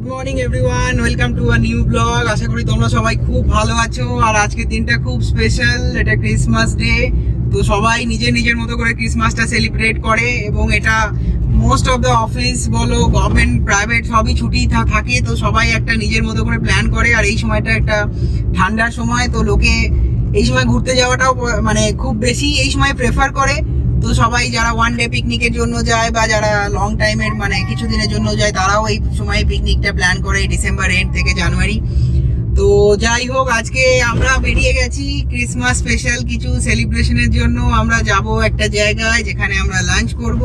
Good morning everyone welcome to a new blog আশা করি তোমরা সবাই খুব ভালো আছো। আর আজকের দিনটা খুব স্পেশাল এটা ক্রিসমাস ডে তো সবাই নিজের নিজের মতো করে ক্রিসমাসটা সেলিব্রেট করে এবং এটা মোস্ট অফ দ্য অফিস বলো গভর্নমেন্ট প্রাইভেট সবই ছুটি থাকে। তো সবাই একটা নিজের মতো করে প্ল্যান করে। আর এই সময়টা একটা ঠান্ডার সময়। তো লোকে এই সময় ঘুরতে যাওয়াটাও মানে খুব বেশি এই সময় প্রেফার করে। তো সবাই যারা ওয়ান ডে পিকনিকের জন্য যায় বা যারা লং টাইমের মানে কিছুদিনের জন্য যায়, তারাও এই সময় পিকনিকটা প্ল্যান করে ডিসেম্বর এন্ড থেকে জানুয়ারি তো যাই হোক, আজকে আমরা বেরিয়ে গেছি ক্রিসমাস স্পেশাল কিছু সেলিব্রেশনের জন্য। আমরা যাব একটা জায়গায় যেখানে আমরা লাঞ্চ করব।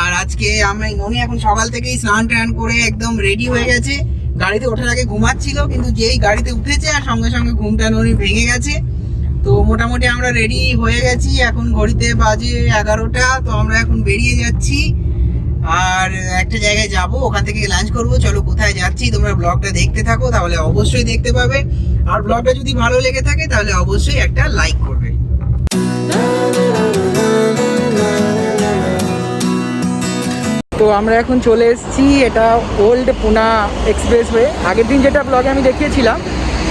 আর আজকে আমরা ননি এখন সকাল থেকেই স্নান টান করে একদম রেডি হয়ে গেছে। গাড়িতে ওঠার আগে ঘুমাচ্ছিল, কিন্তু যেই গাড়িতে উঠেছে আর সঙ্গে সঙ্গে ঘুমটা ননি ভেঙে গেছে। তো মোটামুটি আমরা রেডি হয়ে গেছি। এখন ঘড়িতে বাজে এগারোটা, তো আমরা এখন বেরিয়ে যাচ্ছি। আর একটা জায়গায় যাব, ওখান থেকে লাঞ্চ করব। চলো কোথায় যাচ্ছি, তোমরা ব্লগটা দেখতে থাকো, তাহলে অবশ্যই দেখতে পাবে। আর ব্লগটা যদি ভালো লেগে থাকে, তাহলে অবশ্যই একটা লাইক করবে। তো আমরা এখন চলে এসেছি, এটা ওল্ড পুনা এক্সপ্রেসওয়ে আগের দিন যেটা ব্লগে আমি দেখিয়েছিলাম,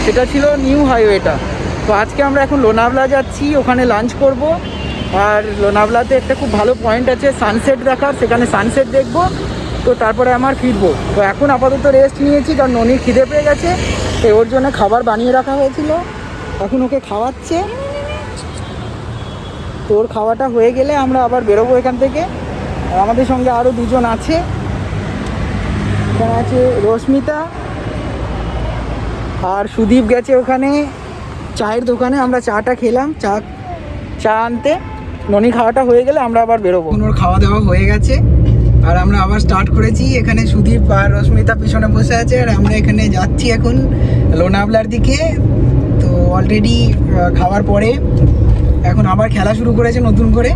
সেটা ছিল নিউ হাইওয়েটা তো আজকে আমরা এখন লোনাভলা যাচ্ছি, ওখানে লাঞ্চ করব। আর লোনাভলাতে একটা খুব ভালো পয়েন্ট আছে সানসেট দেখার, সেখানে সানসেট দেখব। তো তারপরে আমার ফিরবো। তো এখন আপাতত রেস্ট নিয়েছি, কারণ ননির খিদে পেয়ে গেছে তো ওর জন্য খাবার বানিয়ে রাখা হয়েছিল। এখন ওকে খাওয়াচ্ছে। তো ওর খাওয়াটা হয়ে গেলে আমরা আবার বেরোবো এখান থেকে। আর আমাদের সঙ্গে আরও দুজন আছে। এখানে আছে রশ্মিতা আর সুদীপ গেছে ওখানে। চায়ের দোকানে আমরা চাটা খেলাম চা চা আনতে। ননি খাওয়াটা হয়ে গেলে আমরা আবার বেরোবো। ওর খাওয়া দাওয়া হয়ে গেছে। আর আমরা আবার স্টার্ট করেছি। এখানে সুদীপ আর রশ্মিতা পিছনে বসে আছে আর আমরা এখানে যাচ্ছি এখন লোনাভলার দিকে। তো অলরেডি খাওয়ার পরে এখন আবার খেলা শুরু করেছে নতুন করে।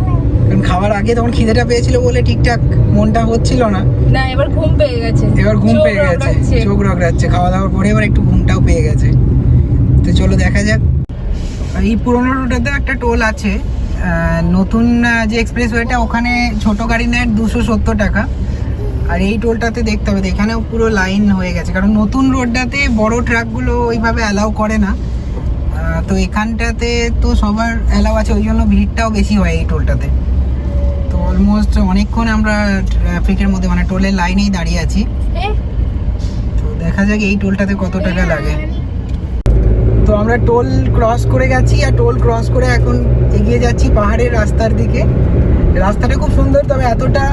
কারণ খাওয়ার আগে তখন খিদেটা পেয়েছিল বলে ঠিকঠাক মনটা হচ্ছিল না। না এবার ঘুম পেয়ে গেছে। এবার ঘুম পেয়ে গেছে। চোখ রগড়াচ্ছে। খাওয়া দাওয়ার পরে এবার একটু ঘুমটাও পেয়ে গেছে। তো চলো দেখা যাক। এই পুরোনো রোডেতে একটা টোল আছে। নতুন যে এক্সপ্রেসওয়েটা ওখানে ছোট গাড়ি নেয় দুশো সত্তর টাকা। আর এই টোলটাতে দেখতে হবে এখানেও পুরো লাইন হয়ে গেছে। কারণ নতুন রোডটাতে বড় ট্রাকগুলো ওইভাবে অ্যালাউ করে না। তো এখানটাতে তো সবার অ্যালাউ আছে ওই জন্য ভিড়টাও বেশি হয় এই টোলটাতে। তো অলমোস্ট অনেকক্ষণ আমরা ট্রাফিকের মধ্যে মানে টোলের লাইনেই দাঁড়িয়ে আছি। তো দেখা যাক এই টোলটাতে কত টাকা লাগে। তো আমরা টোল ক্রস করে গেছি আর টোল ক্রস করে এখন এগিয়ে যাচ্ছি পাহাড়ের রাস্তার দিকে। রাস্তাটা খুব সুন্দর, তবে এতটা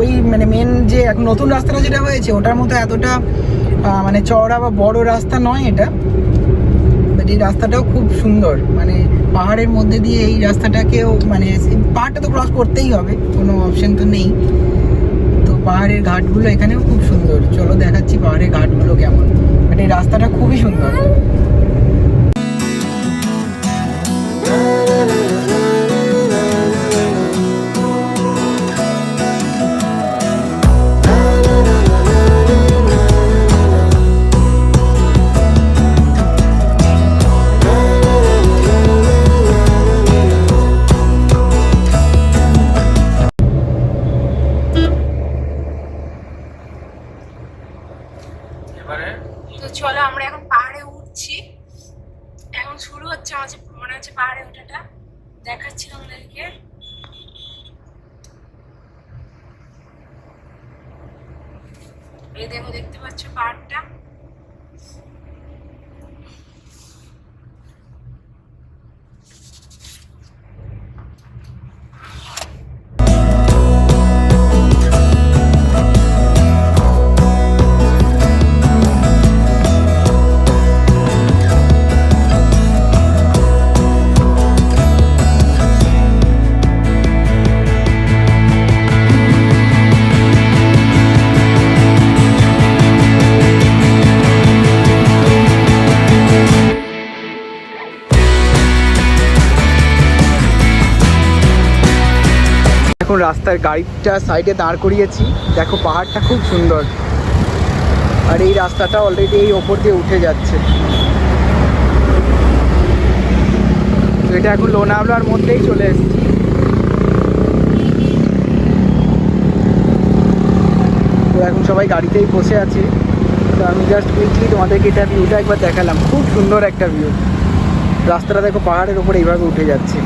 ওই মানে মেন যে এখন নতুন রাস্তাটা যেটা হয়েছে, ওটার মতো এতটা মানে চওড়া বা বড় রাস্তা নয় এটা। বাট এই রাস্তাটাও খুব সুন্দর মানে পাহাড়ের মধ্যে দিয়ে এই রাস্তাটাকেও মানে পাহাড়টা তো ক্রস করতেই হবে, কোনো অপশন তো নেই। তো পাহাড়ের ঘাটগুলো এখানেও খুব সুন্দর। চলো দেখাচ্ছি পাহাড়ের ঘাটগুলো কেমন। বাট এই রাস্তাটা খুবই সুন্দর। রাস্তার গাড়িটা সাইডে দাঁড় করিয়েছি। দেখো, পাহাড়টা খুব সুন্দর। আর এই রাস্তাটা অলরেডি এই ওপর দিয়ে উঠে যাচ্ছে। এটা এখন লোনাভলার মধ্যেই চলে এসেছি। তো এখন সবাই গাড়িতেই বসে আছে। তো আমি জাস্ট কুইকলি তোমাদেরকে এটা ভিউটা একবার দেখালাম। খুব সুন্দর একটা ভিউ রাস্তাটা দেখো পাহাড়ের উপরে এইভাবে উঠে যাচ্ছে।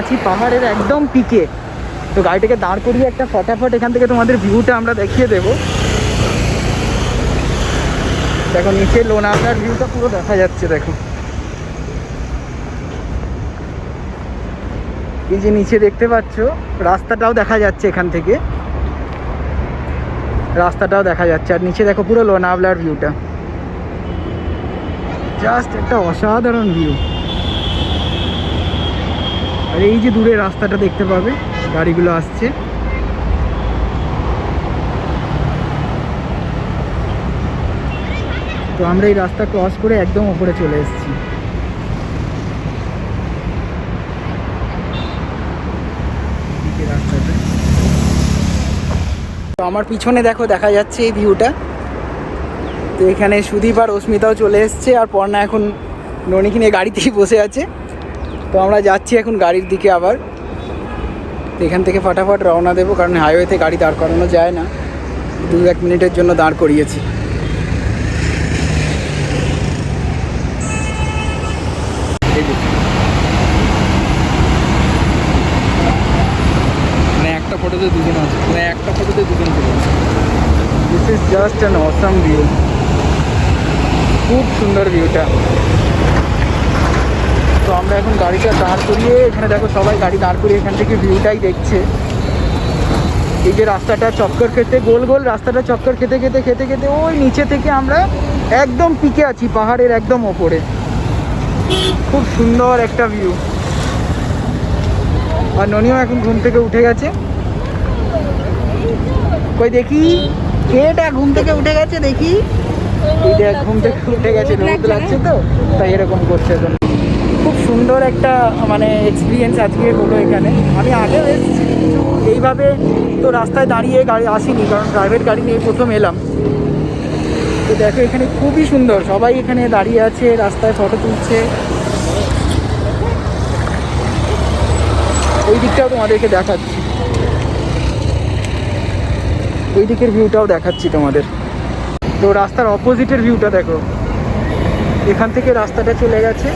আছি পাহাড়ের একদম পিকে। তো গাড়িটাকে দাঁড় করিয়ে একটা ফটাফট এখান থেকে তোমাদের ভিউটা আমরা দেখিয়ে দেব। দেখো, নিচে লোনাওয়ালার ভিউটা পুরো দেখা যাচ্ছে, দেখো। এই যে নিচে দেখতে পাচ্ছ, রাস্তাটাও দেখা যাচ্ছে এখান থেকে। রাস্তাটাও দেখা যাচ্ছে। আর নিচে দেখো পুরো লোনাওয়ালার ভিউটা জাস্ট একটা অসাধারণ ভিউ আর এই যে দূরে রাস্তাটা দেখতে পাবে, গাড়িগুলো আসছে। তো আমরা এই রাস্তা ক্রস করে একদম ওপরে চলে এসেছি। তো আমার পিছনে দেখো, দেখা যাচ্ছে এই ভিউটা তো এখানে সুদীপ আর অস্মিতাও চলে এসছে আর পর্ণা এখন ননিকে নিয়ে গাড়িতেই বসে আছে। তো আমরা যাচ্ছি এখন গাড়ির দিকে আবার। এখান থেকে ফটাফট রওনা দেবো কারণ হাইওয়েতে গাড়ি দাঁড় করানো যায় না। দু এক মিনিটের জন্য দাঁড় করিয়েছি। মানে একটা ফটোতে দুজন আছে। মানে একটা ফটোতে দুজন this is just an awesome view খুব সুন্দর ভিউটা আমরা এখন গাড়িটা দাঁড় করিয়ে, এখানে দেখো সবাই গাড়ি দাঁড় করিয়ে এখান থেকে ভিউটাই দেখছে। এই যে রাস্তাটা চক্কর খেতে, গোল গোল রাস্তাটা চক্কর খেতে খেতে খেতে খেতে ওই নিচে থেকে আমরা একদম পিকে আছি, পাহাড়ের একদম ওপরে। খুব সুন্দর একটা ভিউ আর ননিও এখন ঘুম থেকে উঠে গেছে। কই দেখি? কেটা ঘুম থেকে উঠে গেছে দেখি, ঘুম থেকে উঠে গেছে, রোদ লাগছে তো, তাই এরকম করছে এখন। খুব সুন্দর একটা মানে এক্সপিরিয়েন্স আজকে হলো এখানে। আমি আগেও এসেছি এইভাবে তো রাস্তায় দাঁড়িয়ে গাড়ি আসিনি, কারণ প্রাইভেট গাড়ি নিয়ে প্রথম এলাম। তো দেখো, এখানে খুবই সুন্দর, সবাই এখানে দাঁড়িয়ে আছে, রাস্তায় ফটো তুলছে। ওই দিকটাও তোমাদেরকে দেখাচ্ছি। ওই দিকের ভিউটাও দেখাচ্ছি তোমাদের। তো রাস্তার অপোজিটের ভিউটা দেখো। এখান থেকে রাস্তাটা চলে গেছে।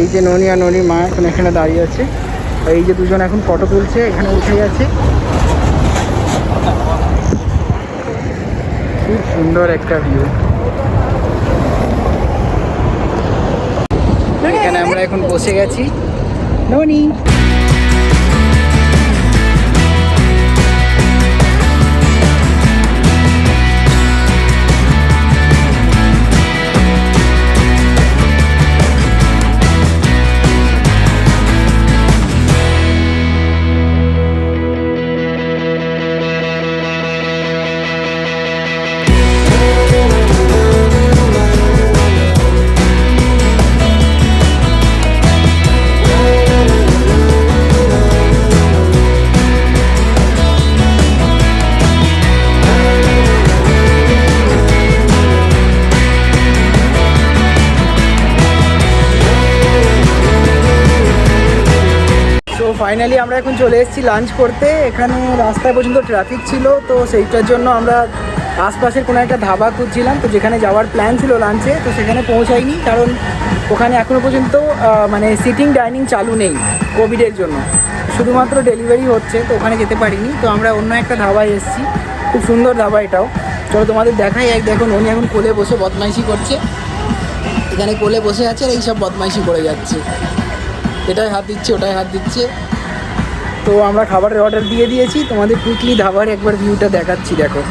এই যে ননি আর ননির মা এখন এখানে দাঁড়িয়ে আছে। আর এই যে দুজন এখন ফটো তুলছে, এখানে উঠে গেছে। খুব সুন্দর একটা ভিউ এখানে আমরা এখন বসে গেছি। ননি! ফাইনালি আমরা এখন চলে এসেছি লাঞ্চ করতে। এখানে রাস্তায় পর্যন্ত ট্রাফিক ছিল, তো সেইটার জন্য আমরা আশপাশের কোনো একটা ধাবা খুঁজছিলাম। তো যেখানে যাওয়ার প্ল্যান ছিল লাঞ্চে, তো সেখানে পৌঁছাইনি কারণ ওখানে এখনও পর্যন্ত মানে সিটিং ডাইনিং চালু নেই কোভিডের জন্য। শুধুমাত্র ডেলিভারি হচ্ছে, তো ওখানে যেতে পারিনি। তো আমরা অন্য একটা ধাবায় এসেছি। খুব সুন্দর ধাবা এটাও। চলো তোমাদের দেখাই। এক দেখো উনি এখন কোলে বসে বদমাইশি করছে। এখানে কোলে বসে আছে আর এইসব বদমাইশি করে যাচ্ছে। এটাই হাত দিচ্ছে, ওটাই হাত দিচ্ছে। তো আমরা খাবারের অর্ডার দিয়ে দিয়েছি। তোমাদের কুইকলি ধাবার একবার ভিউটা দেখাচ্ছি দেখো।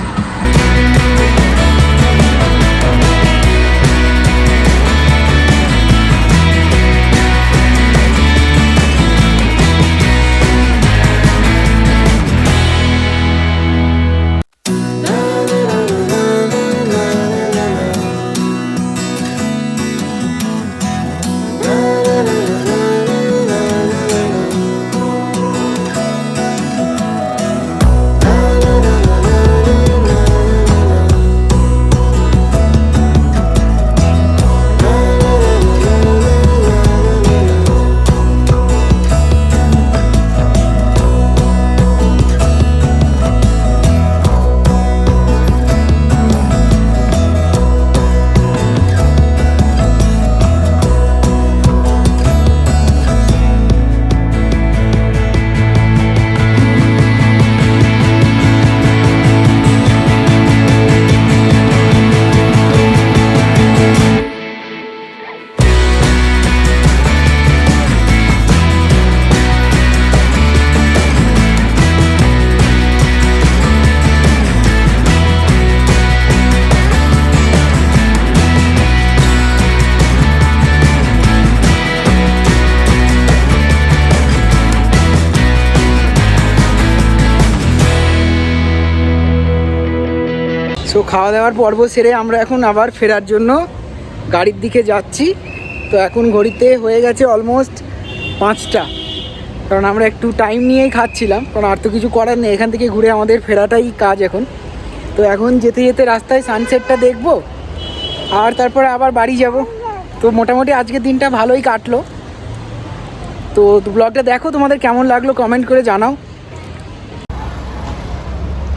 খাওয়া দাওয়ার পর্ব সেরে আমরা এখন আবার ফেরার জন্য গাড়ির দিকে যাচ্ছি। তো এখন ঘড়িতে হয়ে গেছে অলমোস্ট পাঁচটা। কারণ আমরা একটু টাইম নিয়েই খাচ্ছিলাম, কারণ আর তো কিছু করার নেই। এখান থেকে ঘুরে আমাদের ফেরাটাই কাজ এখন। তো এখন যেতে যেতে রাস্তায় সানসেটটা দেখব, আর তারপরে আবার বাড়ি যাব। তো মোটামুটি আজকের দিনটা ভালোই কাটলো। তো ব্লগটা দেখো, তোমাদের কেমন লাগল কমেন্ট করে জানাও।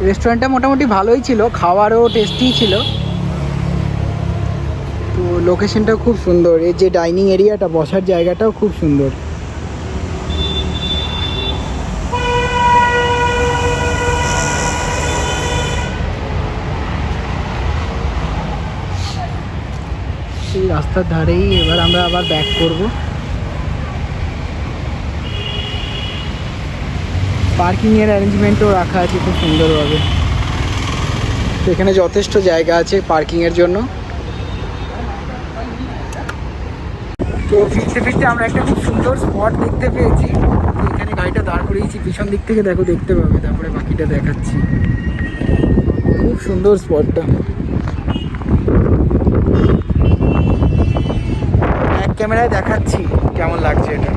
রেস্টুরেন্টটা মোটামুটি ভালোই ছিল, খাওয়ারও টেস্টি ছিল। তো লোকেশনটাও খুব সুন্দর, এই যে ডাইনিং এরিয়াটা বসার জায়গাটাও খুব সুন্দর। এই রাস্তার ধারেই এবার আমরা আবার ব্যাক করব। পার্কিং এর অ্যারেঞ্জমেন্টও রাখা আছে খুব সুন্দরভাবে। এখানে যথেষ্ট জায়গা আছে পার্কিং এর জন্য। তো ফিরতে ফিরতে আমরা একটা খুব সুন্দর স্পট দেখতে পেয়েছি। এখানে গাড়িটা দাঁড় করিয়েছি, পিছন দিক থেকে দেখো দেখতে পাবে, তারপরে বাকিটা দেখাচ্ছি। খুব সুন্দর স্পটটা। এক ক্যামেরায় দেখাচ্ছি কেমন লাগছে এটা।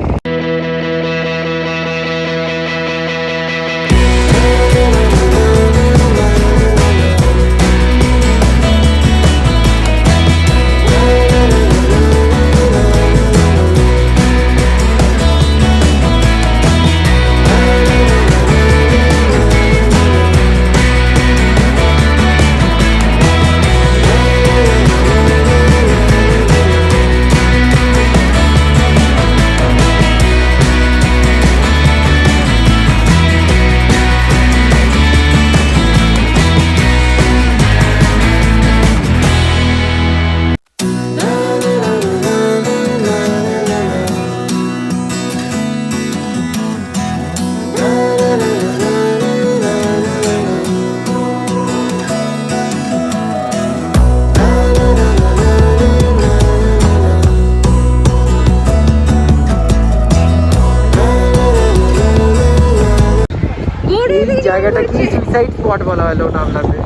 বলা হয় লোনাভলাতে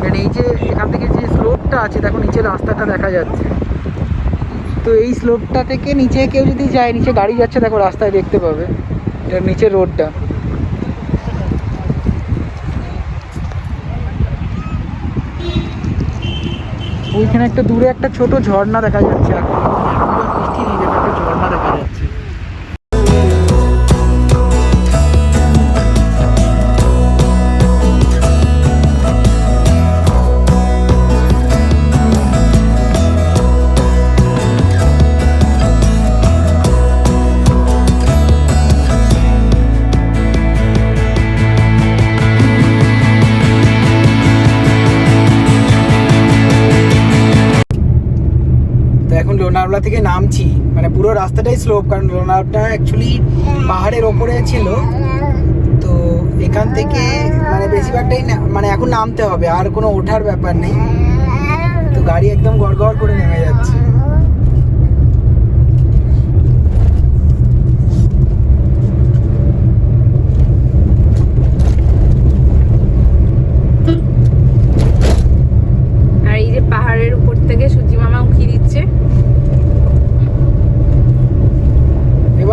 কারণ এই যে এখান থেকে যে স্লোপটা আছে, দেখো নিচে রাস্তাটা দেখা যাচ্ছে। তো এই স্লোপটা থেকে নিচে কেউ যদি যায়, নিচে গাড়ি যাচ্ছে, দেখো রাস্তায় দেখতে পাবে। এর নিচে রোডটা ওইখানে একটা দূরে একটা ছোট ঝর্ণা দেখা যাচ্ছে এখন। লোনাভলা থেকে নামছি। মানে পুরো রাস্তাটাই স্লোপ কারণ লোনাবলাটা অ্যাকচুয়ালি পাহাড়ের ওপরে ছিল। তো এখান থেকে মানে বেশিরভাগটাই মানে এখন নামতে হবে, আর কোনো ওঠার ব্যাপার নেই। তো গাড়ি একদম গড়গড় করে নেমে যাচ্ছে আর এই যে পাহাড়ের উপর থেকে সূর্যি মামা উঁকি দিচ্ছে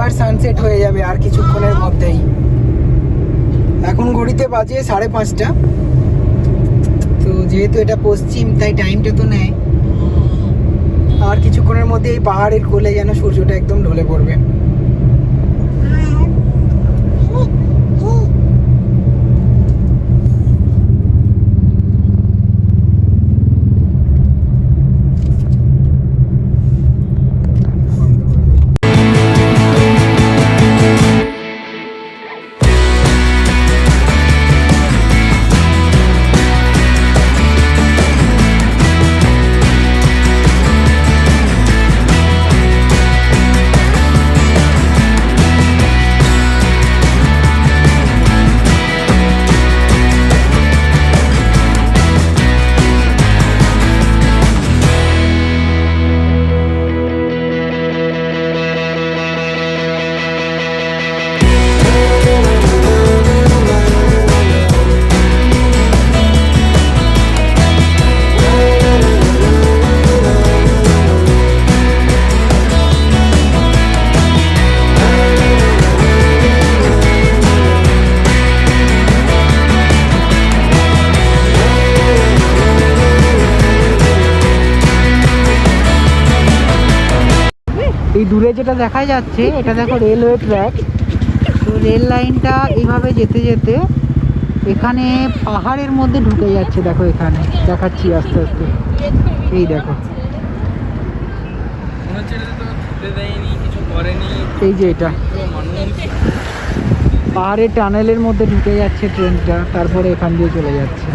এবার সানসেট হয়ে যাবে, আর কিছুক্ষণের মধ্যেই। এখন ঘড়িতে বাজে সাড়ে পাঁচটা। তো যেহেতু এটা পশ্চিম, তাই টাইমটা তো নেয়। আর কিছুক্ষণের মধ্যে এই পাহাড়ের কোলে যেন সূর্যটা একদম ঢলে পড়বে। যেটা দেখা যাচ্ছে এটা দেখো রেলওয়ে ট্র্যাক তো রেল লাইনটা এইভাবে যেতে যেতে এখানে পাহাড়ের মধ্যে ঢুকে যাচ্ছে দেখো এখানে। দেখাচ্ছি আস্তে আস্তে। এই দেখো। এই যে এটা। পাহাড়ের টানেলের মধ্যে ঢুকে যাচ্ছে ট্রেনটা তারপরে এখান দিয়ে চলে যাচ্ছে।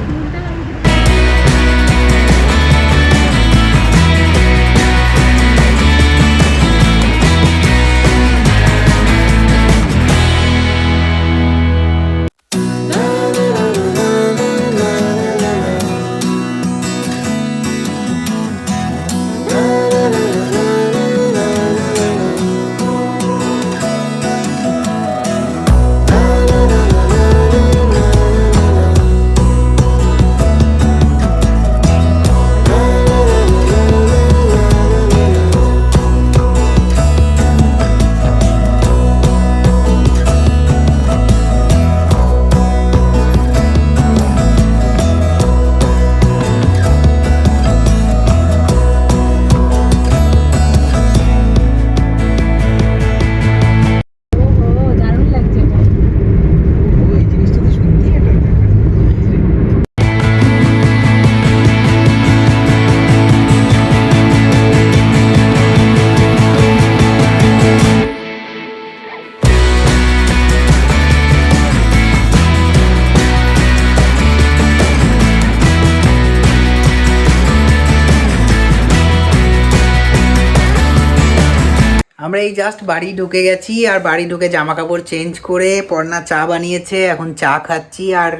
এই জাস্ট বাড়ি ঢুকে গেছি আর বাড়ি ঢুকে জামা কাপড় চেঞ্জ করে পর্ণা চা বানিয়েছে, এখন চা খাচ্ছি আর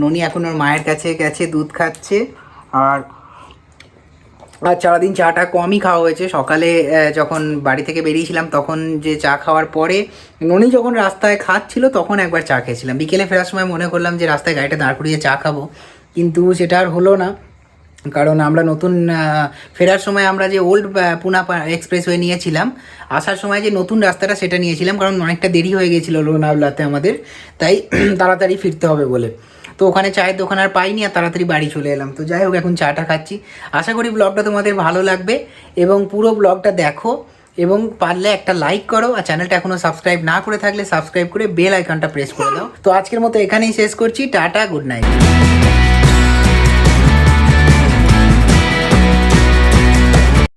ননি এখন ওর মায়ের কাছে গেছে, দুধ খাচ্ছে আর আর সারাদিন চাটা কমই খাওয়া হয়েছে। সকালে যখন বাড়ি থেকে বেরিয়েছিলাম তখন যে চা খাওয়ার পরে ননি যখন রাস্তায় খাচ্ছিল তখন একবার চা খেয়েছিলাম। বিকেলে ফেরার সময় মনে করলাম যে রাস্তায় গাড়িটা দাঁড় করিয়ে চা খাব, কিন্তু সেটা আর হলো না। কারণ আমরা নতুন ফেরার সময় আমরা যে ওল্ড পুনা এক্সপ্রেসওয়ে নিয়েছিলাম, আসার সময় যে নতুন রাস্তাটা সেটা নিয়েছিলাম, কারণ অনেকটা দেরি হয়ে গেছিল লোনাওলাতে আমাদের, তাই তাড়াতাড়ি ফিরতে হবে বলে। তো ওখানে চায়ের দোকান আর পাইনি আর তাড়াতাড়ি বাড়ি চলে এলাম। তো যাই হোক, এখন চাটা খাচ্ছি। আশা করি ব্লগটা তোমাদের ভালো লাগবে এবং পুরো ব্লগটা দেখো এবং পারলে একটা লাইক করো আর চ্যানেলটা এখনও সাবস্ক্রাইব না করে থাকলে সাবস্ক্রাইব করে বেল আইকনটা প্রেস করে দাও। তো আজকের মতো এখানেই শেষ করছি। Tata good night